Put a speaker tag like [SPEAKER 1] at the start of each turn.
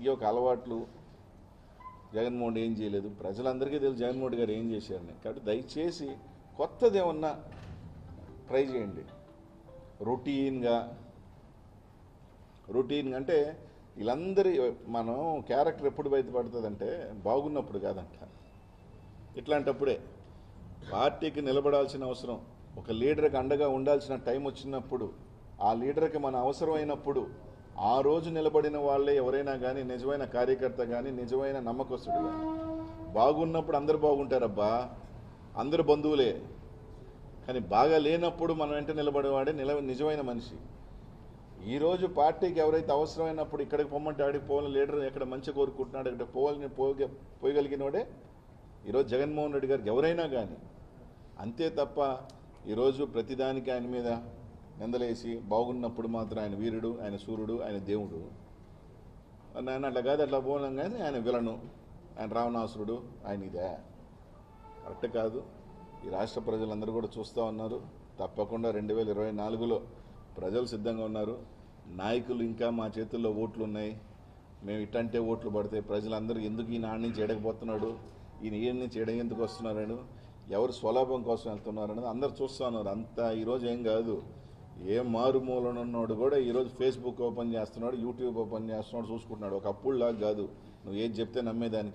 [SPEAKER 1] ఈ యొక్క అలవాట్లు జగన్మోహన్ ఏం చేయలేదు. ప్రజలందరికీ తెలుసు జగన్మోహన్ గారు ఏం చేశారని. కాబట్టి దయచేసి కొత్తది ఏమన్నా ట్రై చేయండి. రొటీన్గా రొటీన్ అంటే వీళ్ళందరి మనం క్యారెక్టర్ ఎప్పుడు బయటపడుతుందంటే బాగున్నప్పుడు కాదంట. ఇట్లాంటప్పుడే పార్టీకి నిలబడాల్సిన అవసరం ఒక లీడర్కి అండగా ఉండాల్సిన టైం వచ్చినప్పుడు ఆ లీడర్కి మన అవసరమైనప్పుడు ఆ రోజు నిలబడిన వాళ్ళే ఎవరైనా కానీ నిజమైన కార్యకర్త కానీ నిజమైన నమ్మకస్తుడు కానీ బాగున్నప్పుడు అందరు బాగుంటారబ్బా. అందరు బంధువులే. కానీ బాగా లేనప్పుడు మనం వెంట నిలబడేవాడే నిల నిజమైన మనిషి. ఈరోజు పార్టీకి ఎవరైతే అవసరమైనప్పుడు ఇక్కడికి పొమ్మంటే ఆడికి పోవాలని లీడర్ ఎక్కడ మంచి కోరుకుంటున్నాడు ఇక్కడ పోవాలని పోగ పోయగలిగినోడే ఈరోజు జగన్మోహన్ రెడ్డి గారికి ఎవరైనా కానీ అంతే తప్ప ఈరోజు ప్రతిదానికి ఆయన మీద నిందలేసి బాగున్నప్పుడు మాత్రం ఆయన వీరుడు ఆయన సూర్యుడు ఆయన దేవుడు. ఆయన అట్లా కాదు అట్లా పోలేం కానీ ఆయన విలను. ఆయన రావణాసురుడు ఆయన ఇదే. కరెక్ట్ కాదు. ఈ రాష్ట్ర ప్రజలందరూ కూడా చూస్తూ ఉన్నారు. తప్పకుండా రెండు వేల ఇరవై నాలుగులో ప్రజలు సిద్ధంగా ఉన్నారు. నాయకులు ఇంకా మా చేతుల్లో ఓట్లు ఉన్నాయి మేము ఇట్టంటే ఓట్లు పడితే ప్రజలందరూ ఎందుకు ఈయన ఆడి నుంచి ఎడకపోతున్నాడు ఈయన ఈ నుంచి ఎడ ఎందుకు వస్తున్నారని? ఎవరు స్వలాభం కోసం వెళ్తున్నారనేది అందరు చూస్తూ ఉన్నారు. అంత ఈరోజు ఏం కాదు. ఏ మారుమూలనన్నాడు కూడా ఈరోజు ఫేస్బుక్ ఓపెన్ చేస్తున్నాడు యూట్యూబ్ ఓపెన్ చేస్తున్నాడు చూసుకుంటున్నాడు. ఒక అప్పుడులాగా కాదు. నువ్వు ఏది చెప్తే నమ్మేదానికి.